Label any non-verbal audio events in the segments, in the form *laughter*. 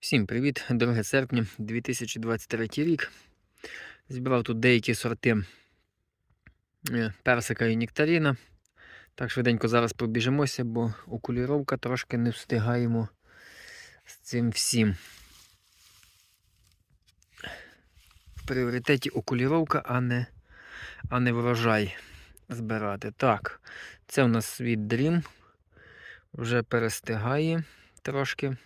Всім привіт, 2 серпня 2023 рік. Зібрав тут деякі сорти е, персика і нектаріна. Так швиденько зараз пробіжимося, бо окуліровка трошки не встигаємо з цим всім. В пріоритеті окуліровка, а не, а не врожай збирати. Так, це у нас від Dream. Вже перестигає трошки.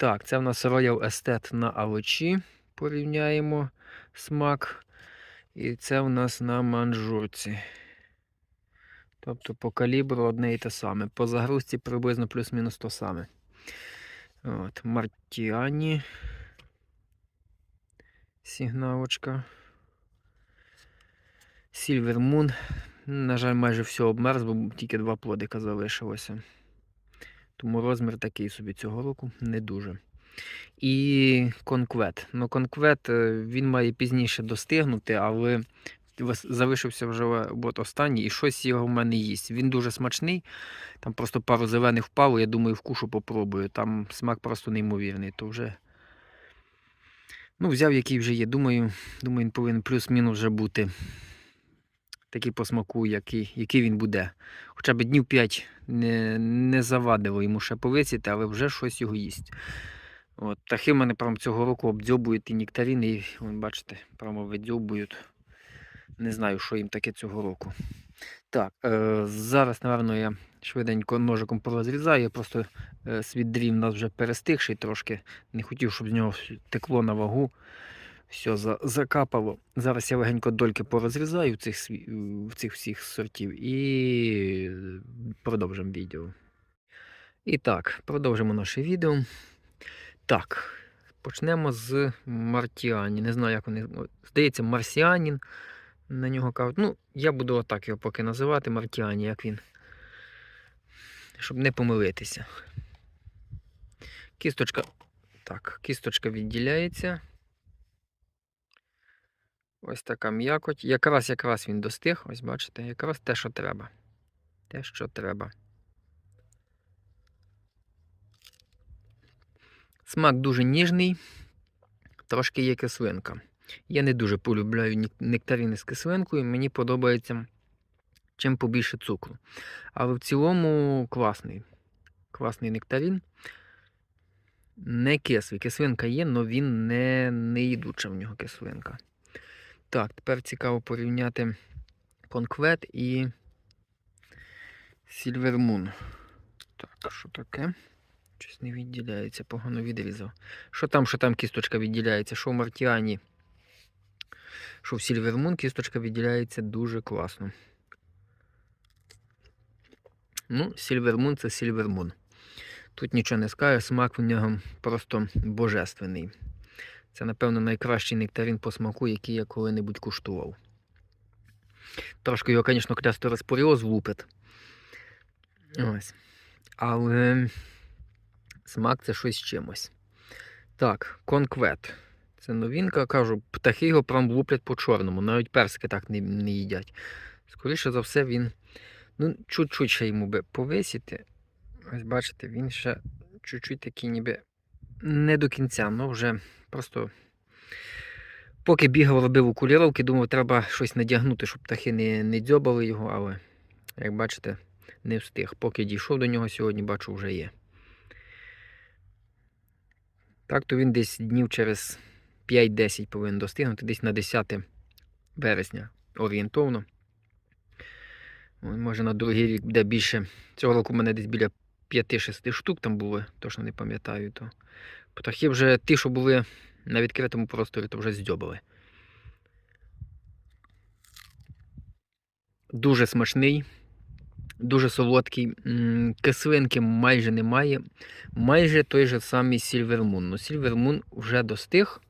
Так, це в нас Royal Estate на авочі. Порівняємо смак. І це в нас на манжурці. Тобто по калібру одне і те саме. По загрузці приблизно плюс-мінус то саме. От, Мартіані. Сігналочка. Silver Moon. На жаль, майже все обмерз, бо тільки два плодика залишилося. Тому розмір такий собі цього року не дуже. І конквет. Ну, конквет е, він має пізніше достигнути, але залишився вже от останній, і щось його в мене їсть. Він дуже смачний. Там просто пару зелених впало, я думаю, вкушу попробую. Там смак просто неймовірний. То вже. Ну, взяв, який вже є. Думаю, думаю, він повинен плюс-мінус вже бути. Такий по смаку, який, який він буде. Хоча б днів 5 не, не завадило йому ще повисіти, але вже щось його їсть. От, птахи в мене прям цього року обдзьобують і нектаріни, і вон, бачите, прямо видзьобують. Не знаю, що їм таке цього року. Так, е, зараз, напевно, я швиденько ножиком порозрізаю. Я просто е, світ дрів у нас вже перестигший трошки. Не хотів, щоб з нього текло на вагу. Все за, закапало. Зараз я легенько дольки порозрізаю в цих, в цих всіх сортів і продовжимо відео. І так, продовжимо наше відео. Так, почнемо з Мартіані. Не знаю, як вони. Здається, Марсіанін. На нього кажуть. Ну, я буду отак його поки називати Мартіані, як він. Щоб не помилитися. Кісточка. Так, кісточка відділяється. Ось така м'якоть. Якраз якраз він достиг. Ось бачите, якраз те, що треба. Те, що треба. Смак дуже ніжний, трошки є кислинка. Я не дуже полюбляю нек- нектарини з кислинкою, мені подобається чим побільше цукру. Але в цілому класний. Класний нектарин. Не кислий. Кислинка є, але він не, не їдуча в нього кислинка. Так, тепер цікаво порівняти конквет і Moon. Так, що таке? Щось не відділяється, погано відрізав. Що там, що там кісточка відділяється? Що в Мартіані? Що в Moon кісточка відділяється дуже класно. Ну, Moon це Moon. Тут нічого не скажеш, смак в нього просто божественний. Це, напевно, найкращий нектарин по смаку, який я коли-небудь куштував. Трошки його, звісно, клястороспоріоз влупить. Ось. Але смак це щось чимось. Так, конквет. Це новинка, кажу, птахи його прям луплять по чорному, навіть персики так не, не їдять. Скоріше за все, він. Ну, чуть-чуть ще йому би повисіти. Ось бачите, він ще чуть-чуть такий ніби не до кінця, ну вже просто. Поки бігав, робив окуліровки, думав, треба щось надягнути, щоб птахи не, не дзьобали його, але, як бачите, не встиг. Поки дійшов до нього сьогодні, бачу, вже є. Так, то він десь днів через 5-10 повинен достигнути, десь на 10 вересня орієнтовно. Може на другий рік буде більше. Цього року в мене десь біля 5-6 штук там було, точно не пам'ятаю. То. Птахи вже ті, що були на відкритому просторі, то вже здьобали. Дуже смачний, дуже солодкий. Кислинки майже немає. Майже той же самий Moon. Ну, Moon вже достиг.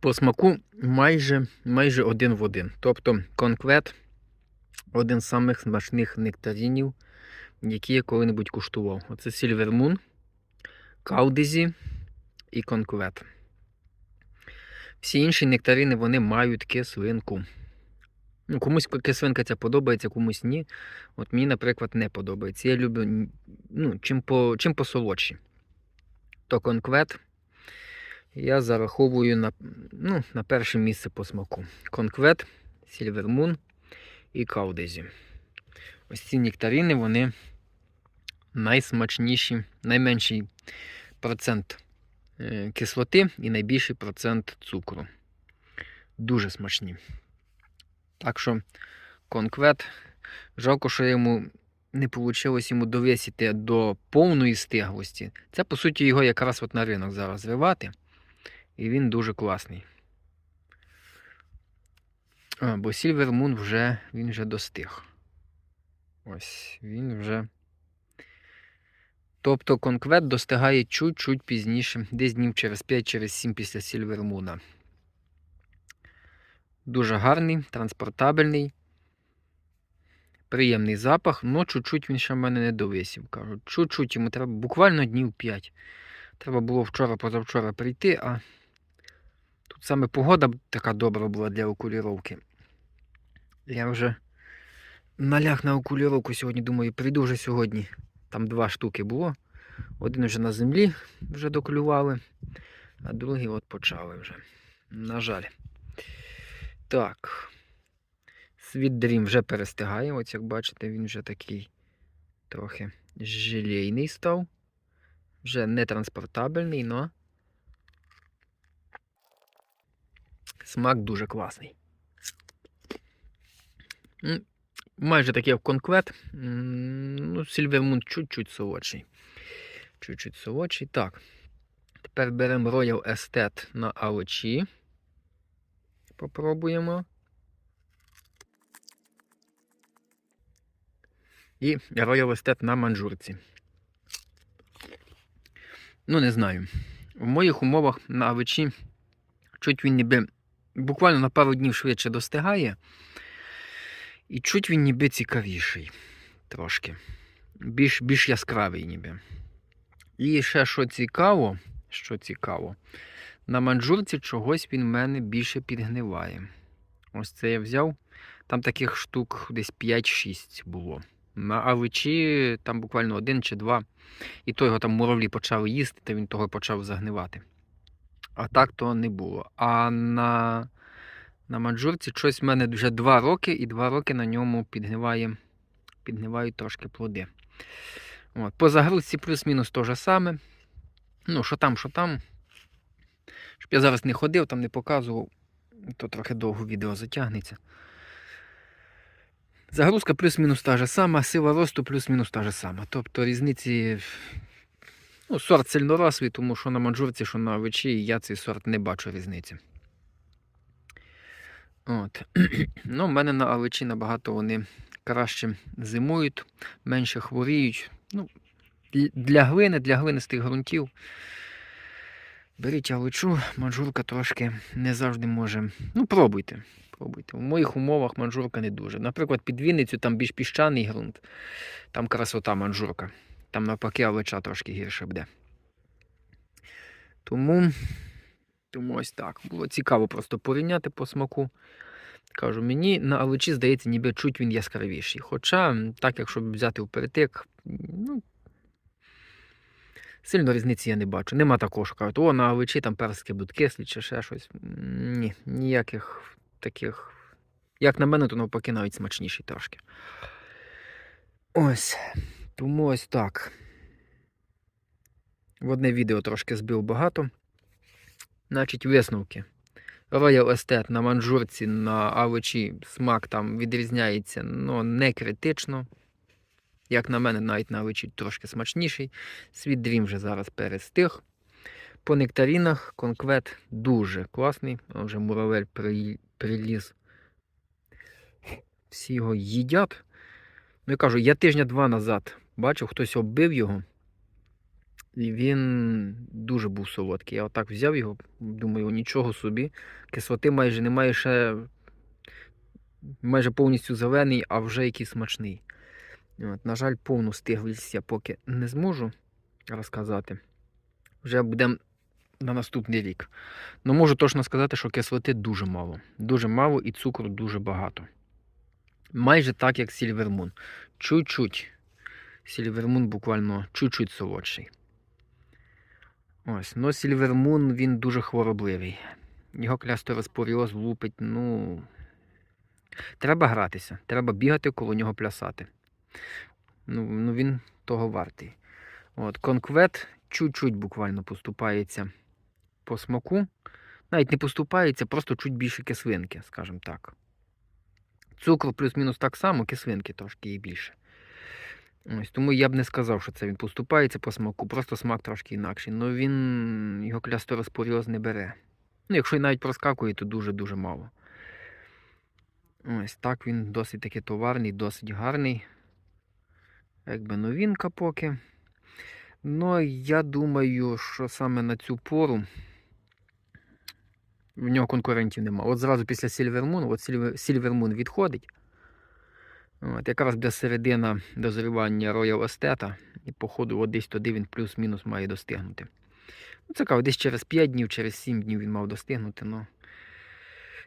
По смаку майже, майже один в один. Тобто конквет один з самих смачних нектаринів, які я коли-небудь куштував. Оце Silver Moon, Каудезі і конквет. Всі інші нектарини вони мають кислинку. Ну, комусь кислинка ця подобається, комусь ні. От мені, наприклад, не подобається. Я люблю ну, чим, по, чим посолодші. То конквет я зараховую на, ну, на перше місце по смаку. Конквет, Moon і Каудезі. Ось ці нектарини, вони найсмачніші, найменший процент е, кислоти і найбільший процент цукру. Дуже смачні. Так що конквет. Жалко, що йому не вийшло йому довесити до повної стиглості. Це, по суті, його якраз от на ринок зараз звивати. І він дуже класний. А, бо Silver Moon вже він вже достиг. Ось, він вже. Тобто конквет достигає чуть-чуть пізніше, десь днів через 5 через 7 після Moon. Дуже гарний, транспортабельний. Приємний запах, але чуть-чуть він ще в мене не довисів. Кажу, чуть-чуть йому треба буквально днів 5. Треба було вчора, позавчора прийти, а тут саме погода така добра була для окуліровки. Я вже наляг на окуліровку сьогодні, думаю, прийду вже сьогодні. Там два штуки було. Один вже на землі вже доклювали, а другий от почали вже. На жаль. Так. Світ Dream вже перестигає. Ось як бачите, він вже такий трохи желейний став. Вже не транспортабельний, але смак дуже класний. Майже такий як конквет. Ну, Silver чуть-чуть солодший. Чуть-чуть солодший. Так. Тепер беремо Royal Estate на AOC. Попробуємо. І Royal Estate на манжурці. Ну, не знаю. В моїх умовах на авичі чуть він ніби буквально на пару днів швидше достигає. І чуть він ніби цікавіший. Трошки. Більш, більш яскравий ніби. І ще що цікаво, що цікаво, на манджурці чогось він в мене більше підгниває. Ось це я взяв. Там таких штук десь 5-6 було. На авичі там буквально один чи два. І то його там муравлі почали їсти, то він того почав загнивати. А так то не було. А на на манджурці щось в мене вже 2 роки, і 2 роки на ньому підгниває, підгнивають трошки плоди. От. По загрузці плюс-мінус те же саме. Ну, що там, що там. Щоб я зараз не ходив, там не показував, то трохи довго відео затягнеться. Загрузка плюс-мінус та же сама, сила росту плюс-мінус та же сама. Тобто різниці. Ну, сорт сильнорослий, тому що на манджурці, що на вечі, я цей сорт не бачу різниці. От. *clears throat* ну, в мене на аличі набагато вони краще зимують, менше хворіють. Ну, Для глини, для глинистих ґрунтів. Беріть аличу, манжурка трошки не завжди може. Ну, пробуйте. пробуйте. У моїх умовах манжурка не дуже. Наприклад, під Вінницю там більш піщаний ґрунт, там красота манжурка. Там навпаки алича трошки гірше буде. Тому, тому ось так. Було цікаво просто порівняти по смаку. Кажу, мені на аличі, здається, ніби чуть він яскравіший. Хоча, так, якщо взяти вперетик, ну, сильно різниці я не бачу. Нема такого, що кажуть, о, на аличі там персики будуть кислі чи ще щось. Ні, ніяких таких. Як на мене, то навпаки навіть смачніший трошки. Ось. Тому ось так. В одне відео трошки збив багато. Значить, висновки. Royal Estate на манжурці на авичі смак там відрізняється ну, не критично. Як на мене, навіть на авичі трошки смачніший. Світ Dream вже зараз перестиг. По нектарінах конквет дуже класний. Вже муравель при... приліз. Всі його їдять. Ну я кажу, я тижня-два назад бачив, хтось оббив його. Він дуже був солодкий. Я отак взяв його, думаю, нічого собі. Кислоти майже немає ще майже повністю зелений, а вже який смачний. От, На жаль, повну стиглість я поки не зможу розказати. Вже будемо на наступний рік. Ну можу точно сказати, що кислоти дуже мало. Дуже мало і цукру дуже багато. Майже так, як Moon. Чуть-чуть. Сільвермун буквально чуть-чуть солодший. Ось, но Сільвермун він дуже хворобливий. Його клястороспоріоз лупить, ну. Треба гратися, треба бігати коло нього плясати. Ну, ну він того вартий. От, конквет чуть-чуть буквально поступається по смаку. Навіть не поступається, просто чуть більше кислинки, скажімо так. Цукру плюс-мінус так само, кислинки трошки і більше. Ось, тому я б не сказав, що це він поступається по смаку, просто смак трошки інакший. Ну він його клястороспоріоз не бере. Ну, якщо і навіть проскакує, то дуже-дуже мало. Ось так він досить таки товарний, досить гарний. Якби новинка поки. Ну, я думаю, що саме на цю пору в нього конкурентів нема. От зразу після Silver от Silver, Silver Moon відходить. От, якраз буде середина дозрівання Royal Estate, і, походу, от десь туди він плюс-мінус має достигнути. Ну, цікаво, десь через 5 днів, через 7 днів він мав достигнути, але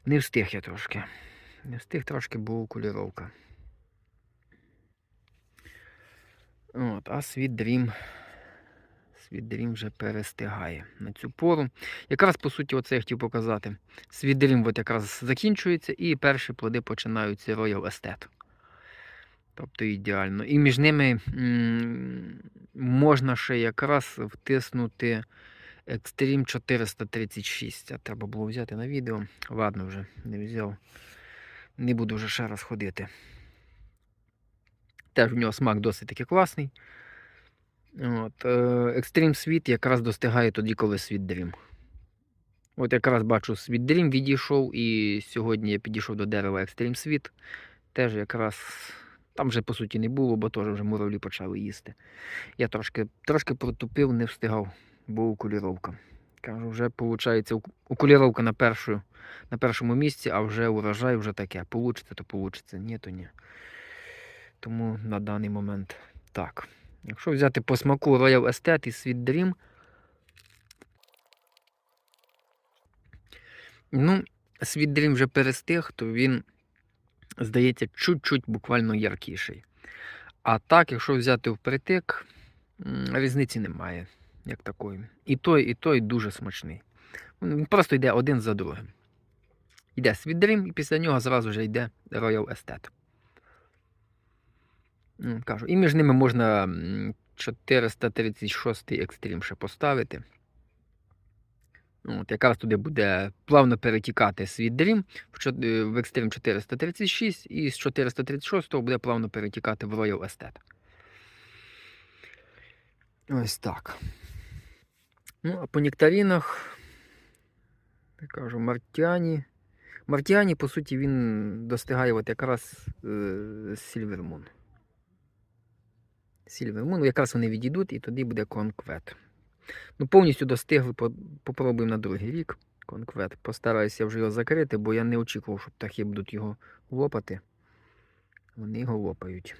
не встиг я трошки. Не встиг трошки, бо окуліровка. От, а світ світ Dream вже перестигає на цю пору. Якраз, по суті, оце я хотів показати. Dream от якраз закінчується, і перші плоди починаються Royal Estate. Тобто ідеально. І між ними можна ще якраз втиснути Extreme 436. А треба було взяти на відео. Ладно, вже не взяв. Не буду вже ще раз ходити. Теж в нього смак досить таки класний. От, е, Extreme Sweet якраз достигає тоді, коли Sweet Dream. От якраз бачу Sweet Dream відійшов, і сьогодні я підійшов до дерева Extreme Sweet. Теж якраз там вже по суті не було, бо теж вже муравлі почали їсти. Я трошки трошки протупив, не встигав, бо окуліровка. Кажу, вже виходить, окуліровка на, першу, на першому місці, а вже урожай вже таке. Получиться, то получиться, ні, то ні. Тому на даний момент так. Якщо взяти по смаку Royal Estate і Sweet Dream, ну, Sweet Dream вже перестиг, то він, здається, чуть-чуть буквально яркіший. А так, якщо взяти впритик, різниці немає, як такої. І той, і той дуже смачний. Він просто йде один за другим. Йде Dream, і після нього зразу вже йде Royal Estate. Кажу, і між ними можна 436 екстрім ще поставити. Ну, От, якраз туди буде плавно перетікати свій Dream в, е, Extreme 436, і з 436 буде плавно перетікати в Royal Estate. Ось так. Ну, а по нектарінах, я кажу, Мартіані. Мартіані, по суті, він достигає от якраз е. Silver Moon, якраз вони відійдуть, і тоді буде конквет. Ну, повністю достигли, по- попробуємо на другий рік конквет. Постараюся вже його закрити, бо я не очікував, що птахи будуть його лопати. Вони його лопають.